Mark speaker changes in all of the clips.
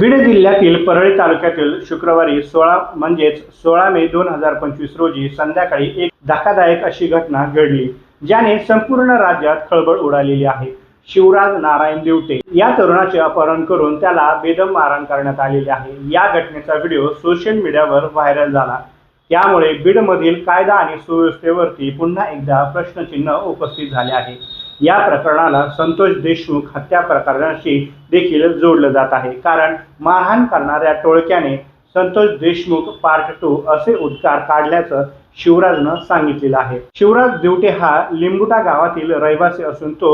Speaker 1: बीड जिल्ह्यातील परळी तालुक्यातील शुक्रवारी सोळा म्हणजेच सोळा मे दोन हजार पंचवीस रोजी संध्याकाळी एक धक्कादायक अशी घटना घडली ज्याने संपूर्ण राज्यात खळबळ उडालेली आहे. शिवराज नारायण देवते या तरुणाचे अपहरण करून त्याला बेदम मारहाण करण्यात आलेले आहे. या घटनेचा व्हिडिओ सोशल मीडियावर व्हायरल झाला. त्यामुळे बीडमधील कायदा आणि सुव्यवस्थेवरती पुन्हा एकदा प्रश्नचिन्ह उपस्थित झाले आहे. या प्रकरणाला संतोष देशमुख हत्या प्रकरणाशी देखील जोडलं जात आहे. कारण मारहाण करणाऱ्या टोळक्याने संतोष देशमुख पार्ट टू असे उद्गार काढल्याचं शिवराजनं सांगितलेलं आहे. शिवराज दिवटे हा लिंबुटा गावातील रहिवासी असून तो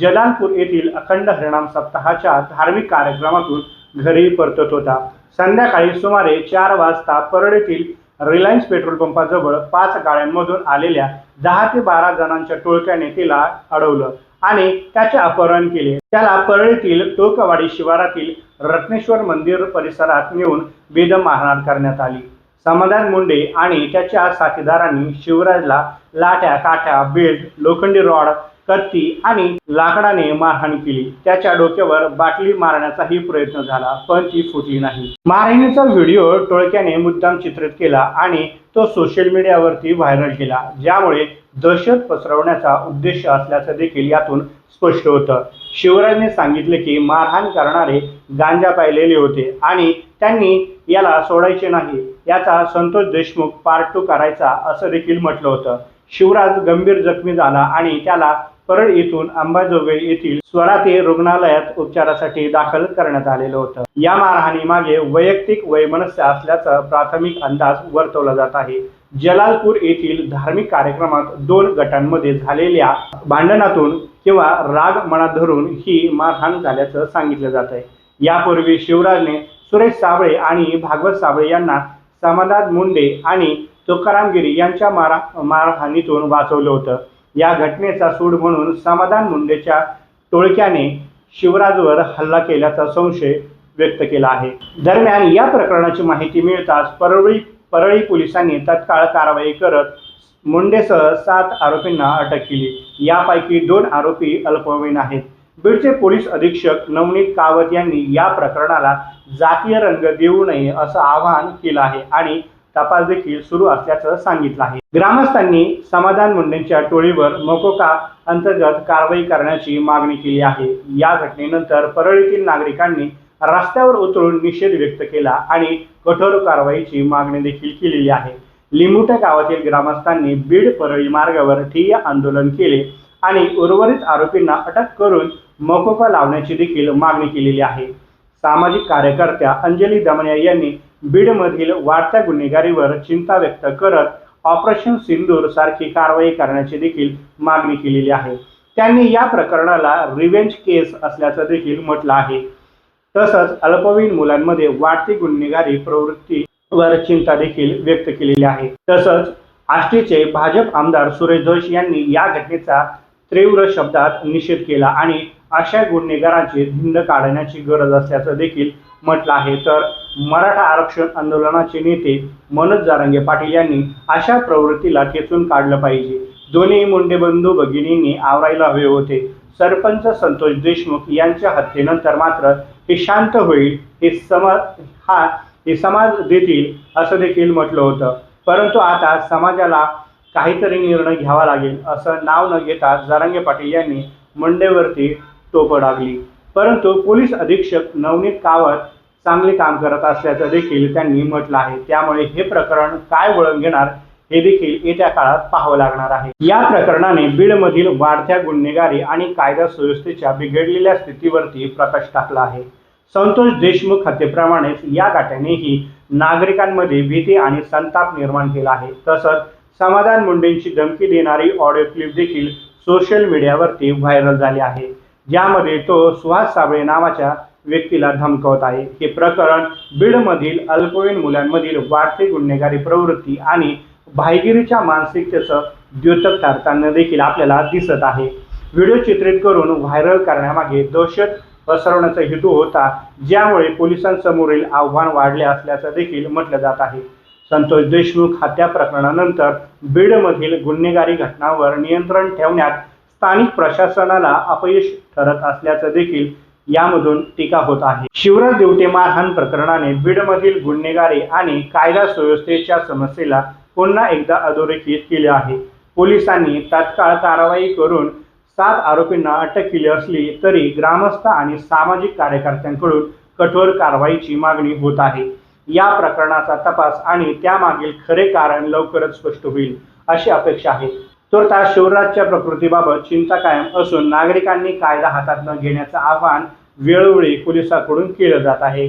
Speaker 1: जलालपूर येथील अखंड हरिणाम सप्ताहाच्या धार्मिक कार्यक्रमातून घरी परतत होता. संध्याकाळी सुमारे चार वाजता परळीतील रिलायन्स पेट्रोल पंपाजवळ पाच गाड्यांमधून आलेल्या दहा ते बारा जणांच्या टोळक्याने तिला अडवलं आणि त्याचे अपहरण केले. त्याला परळीतील टोकवाडी शिवारातील रत्नेश्वर मंदिर परिसरात नेऊन बेदम मारहाण करण्यात आली. समाधान मुंडे आणि त्याच्या साथीदारांनी शिवराजला लाट्या काठ्या बेल्ट लोखंडी रॉड कत्ती आणि लाकडाने मारहाण केली. त्याच्या डोक्यावर बाटली मारण्याचाही प्रयत्न झाला पण ती फुटली नाही. मारहाणीचा व्हिडिओ टोळक्याने मुद्दाम चित्रित केला आणि तो सोशल मीडियावरती व्हायरल केला ज्यामुळे दहशत पसरवण्याचा उद्देश असल्याचं देखील यातून स्पष्ट होतं. शिवराजने सांगितले की मारहाण करणारे गांजा पाहिलेले होते आणि त्यांनी याला सोडायचे नाही. याचा संतोष देशमुख पार्ट टू करायचा असं देखील म्हटलं होतं. शिवराज गंभीर जखमी झाला आणि त्याला परळ येथून अंबाजोगाई येथील स्वराते रुग्णालयात उपचारासाठी दाखल करण्यात आलेलं होतं. या मारहाणी मागे वैयक्तिक वैमनस्य असल्याचा प्राथमिक अंदाज वर्तवला जात आहे. जलालपूर येथील धार्मिक कार्यक्रमात दोन गटांमध्ये झालेल्या भांडणातून किंवा राग मनात धरून ही मारहाण झाल्याचं सांगितलं जात आहे. यापूर्वी शिवराजने सुरेश साबळे आणि भागवत साबळे यांना समाधान मुंडे आणि तुकाराम गिरी यांच्या मारा मारहाणीतून वाचवलं होतं. या घटनेचा सूड म्हणून समाधान मुंडेच्या टोळक्याने शिवराजवर हल्ला केल्याचा संशय व्यक्त केला आहे. दरम्यान या प्रकरणाची माहिती मिळताच परळी परळी पोलिसांनी तत्काळ कारवाई करत मुंडेसह सात आरोपींना अटक केली. यापैकी दोन आरोपी अल्पवयीन आहेत. बीडचे पोलीस अधीक्षक नवनीत कावत यांनी या प्रकरणाला जातीय रंग देऊ नये असं आवाहन केलं आहे आणि तपास देखील सुरू असल्याचं सांगितलं आहे. ग्रामस्थांनी समाधान मुंडेंच्या टोळीवर मकोका अंतर्गत कारवाई करण्याची मागणी केली आहे? या घटनेनंतर परळीतील नागरिकांनी रस्त्यावर उतरून निषेध व्यक्त केला आणि कठोर कारवाईची मागणी देखील केलेली आहे. लिंबुटा गावातील ग्रामस्थांनी बीड परळी मार्गावर ठिय्या आंदोलन केले आणि उर्वरित आरोपींना अटक करून मकोका लावण्याची देखील मागणी केलेली आहे. सामाजिक कार्यकर्त्या अंजली दमनिया यांनी बीडमधील वाढत्या गुन्हेगारीवर चिंता व्यक्त करत ऑपरेशन सिंदूर सारखी कारवाई करण्याची देखील मागणी केलेली आहे. त्यांनी या प्रकरणाला रिव्हेंज केस असल्याचं देखील म्हटलं आहे. तसंच अल्पवयीन मुलांमध्ये वाढती गुन्हेगारी प्रवृत्तीवर चिंता देखील व्यक्त केलेली आहे. तसंच आष्टीचे भाजप आमदार सुरेश जोशी यांनी या घटनेचा तीव्र शब्दात निषेध केला आणि अशा गुन्हेगारांची धिंड काढण्याची गरज असल्याचं देखील म्हटलं आहे. तर मराठा आरक्षण आंदोलनाचे नेते मनोज जारंगे पाटील यांनी अशा प्रवृत्तीला ठेचून काढलं पाहिजे. दोन्ही मुंडे बंधू भगिनींनी आवरायला हवे होते. सरपंच संतोष देशमुख यांच्या हत्येनंतर मात्र हे शांत होईल हे समाज हा हे समाज देतील असं देखील म्हटलं होतं. परंतु आता समाजाला काहीतरी निर्णय घ्यावा लागेल असं नाव न घेता जारंगे पाटील यांनी मुंडेवरती टोपं डागली. परंतु पोलीस अधीक्षक नवनीत कावत चांगले काम करत असल्याचं देखील त्यांनी म्हटलं आहे. त्यामुळे हे प्रकरण काय वळण घेणार हे देखील येत्या काळात पाहावं लागणार आहे. या प्रकरणाने बीडमधील वाढत्या गुन्हेगारी आणि कायदा सुव्यवस्थेच्या बिघडलेल्या स्थितीवरती प्रकाश टाकला आहे. संतोष देशमुख हत्येप्रमाणेच या गाठ्यानेही नागरिकांमध्ये भीती आणि संताप निर्माण केला आहे. तसंच समाधान मुंडेंची धमकी देणारी ऑडिओ क्लिप देखील सोशल मीडियावरती व्हायरल झाली आहे. ज्यामध्ये तो सुहास साबळे नावाच्या व्यक्तीला धमकवत आहे. हे प्रकरण बीडमधील अल्पवयीन मुलांमधील वाढती गुन्हेगारी प्रवृत्ती आणि भाईगिरीच्या मानसिकतेचं द्योतक ठरताना देखील आपल्याला दिसत आहे. व्हिडिओ चित्रित करून व्हायरल करण्यामागे दहशत पसरवण्याचा हेतू होता ज्यामुळे पोलिसांसमोरील आव्हान वाढले असल्याचं देखील म्हटलं जात आहे. संतोष देशमुख हत्या प्रकरणानंतर बीडमधील गुन्हेगारी घटनांवर नियंत्रण ठेवण्यात स्थानिक प्रशासनाला अपयश ठरत असल्याचं देखील यामधून टीका होत आहे. शिवराज देवटे मारहाण प्रकरणाने बीडमधील गुन्हेगारी आणि कायदा सुव्यवस्थेच्या समस्येला पुन्हा एकदा अधोरेखित केले आहे. पोलिसांनी तात्काळ कारवाई करून सात आरोपींना अटक केली असली तरी ग्रामस्थ आणि सामाजिक कार्यकर्त्यांकडून कठोर कारवाईची मागणी होत आहे. या प्रकरणाचा तपास आणि त्यामागील खरे कारण लवकरच स्पष्ट होईल अशी अपेक्षा आहे. तुर्तास शिवराजच्या प्रकृतीबाबत चिंता कायम असून नागरिकांनी कायदा हातात न घेण्याचं आवाहन वेळोवेळी पोलिसांकडून केलं जात आहे.